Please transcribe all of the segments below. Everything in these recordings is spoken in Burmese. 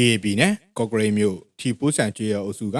DAB နဲ့ကော့ဂရိတ်မြို့ထီပိုးဆန်ကျွေးရအုပ်စုက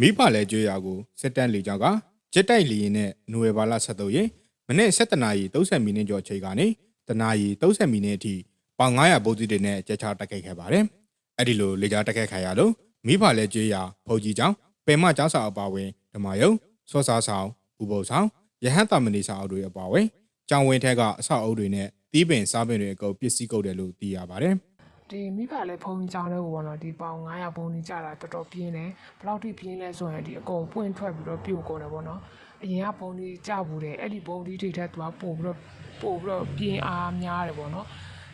မိဖလဲကျွေးရကိုစစ်တမ်းလေကြောင်းကဂျက်တိုက်လီရင်နဲ့နိုဝယ်ဘာလ17ရက်မနေ့7နာရီ30မိနစ်ကျော်ချိန်ကနေတနာရီ30မိနစ်အထိပေါင်900ဗုတ်တွေနဲ့ကြက်ချတက်ခိုက်ခဲ့ပါတယ်။အဲ့ဒီလိုလေကြောင်းတက်ခိုက်ခံရလို့မိဖလဲကျွေးရဖုန်ကြီးကျောင်းပယ်မကျောင်းစာအပါဝင်ဓမ္မယုံစောစားဆောင်ဥပုသ်ဆောင်ရဟန်းတာမဏိစာအုပ်တွေအပါဝင်ကျောင်းဝင်းထက်ကအဆောက်အုပ်တွေနဲ့တီးပင်စားပင်တွေအကုန်ပစ္စည်းကုတ်တယ်လို့သိရပါတယ်။ ဒီမိဖလည်းဖုန်းကြီးကြောင်းလေးကိုပေါ့နော်ဒီပေါင်900ဘုံကြီးကြတာတော်တော်ပြင်းတယ်ဘယ်လောက်ထိပြင်းလဲဆိုရင်ဒီအကုန်ပွင့်ထွက်ပြီးတော့ပြုတ်ကုန်တယ်ပေါ့နော်အရင်ကဘုံကြီးကြဘူးတယ်အဲ့ဒီဘုံကြီးတွေထက်သူကပို့ပြီးတော့ပို့ပြီးတော့ပြင်းအားများတယ်ပေါ့နော်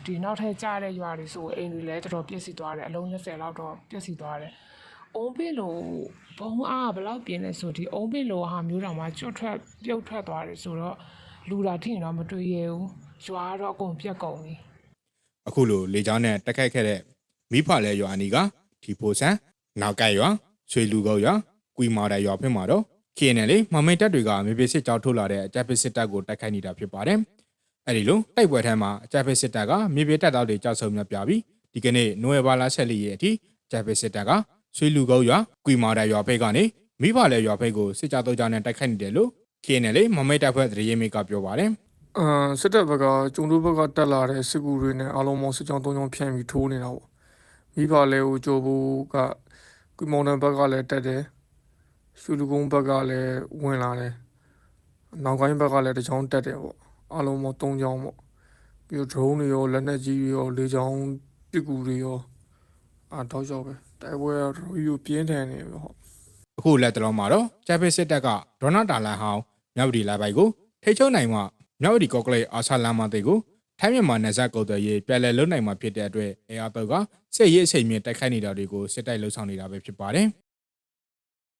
ဒီနောက်ထပ်ကြတဲ့ရွာတွေဆိုအိမ်တွေလည်းတော်တော်ပြည့်စည်သွားတယ်အလုံး20လောက်တော့ပြည့်စည်သွားတယ်အုံးပင်လိုဘုံအားကဘယ်လောက်ပြင်းလဲဆိုဒီအုံးပင်လိုဟာမျိုးတောင်မှကျွတ်ထွက်ပြုတ်ထွက်သွားတယ်ဆိုတော့လူတာထိရင်တော့မတွေ့ရဘူးရွာကတော့အကုန်ပြက်ကုန်ပြီ အခုလိုလေကြောင်းနဲ့တက်ခိုက်ခဲ့တဲ့မိဖလဲရွာအနီးကဒီဖိုဆန်နောက်ကဲရွာရွှေလူကုန်းရွာကွီမာတဲ့ရွာဖြစ်မှာတော့ KNL လေမမိတ်တပ်တွေကမြေပြင်စစ်ကြောင်းထုတ်လာတဲ့အကြပ်ပစ်စစ်တပ်ကိုတိုက်ခိုက်နေတာဖြစ်ပါတယ်။အဲဒီလိုတိုက်ပွဲထဲမှာအကြပ်ပစ်စစ်တပ်ကမြေပြင်တပ်သားတွေကြောက်ဆုံမြပြပြီးဒီကနေ့နိုဝင်ဘာလ14ရက်အထိအကြပ်ပစ်စစ်တပ်ကရွှေလူကုန်းရွာကွီမာတဲ့ရွာဖိတ်ကနေမိဖလဲရွာဖိတ်ကိုစစ်ကြောင်းတော့ကြောင်းနဲ့တိုက်ခိုက်နေတယ်လို့ KNL လေမမိတ်တပ်ဖွဲ့သတင်းရင်းမြစ်ကပြောပါတယ်။ အမ်စစ်တပ်ဘက်ကကျုံတို့ဘက်ကတက်လာတဲ့စစ်ကူတွေနဲ့အားလုံးပေါင်းစစ်ကြောင်း၃ကြောင်းဖြန့်ပြီးထိုးနေတာပေါ့မိဘလဲကိုကြိုးဘူးကကွီမောင်တန်ဘက်ကလည်းတက်တယ်ရှူလူကုန်းဘက်ကလည်းဝင်လာတယ်နောက်ကိုင်းဘက်ကလည်းတစ်ကြောင်းတက်တယ်ပေါ့အားလုံးပေါင်း၃ကြောင်းပေါ့ပြီးတော့ drone တွေရောလက်နက်ကြီးတွေရောလေကြောင်းပစ်ကူတွေရောအာတောက်လျှောက်ပဲတိုက်ပွဲကတော့တော်တော်ပြင်းထန်နေပြီဟုတ်အခုလက်တလုံးမှာတော့ဂျပန်စစ်တပ်ကဒေါနာတာလန်ဟောင်းမြောက်ဒီလာပိုက်ကိုထိချုံနိုင်မှ မြောက်ဒီကော့ကလေးအာဆာလန်မတေကိုထိုင်းမြန်မာနယ်စပ်ကုန်သွယ်ရေးပြည်လဲလုံနိုင်မှာဖြစ်တဲ့အတွက်အဲအားတော့ကစစ်ရေးအချိန်မြင့်တိုက်ခိုက်နေတာတွေကိုစစ်တိုက်လှုပ်ဆောင်နေတာပဲဖြစ်ပါတယ်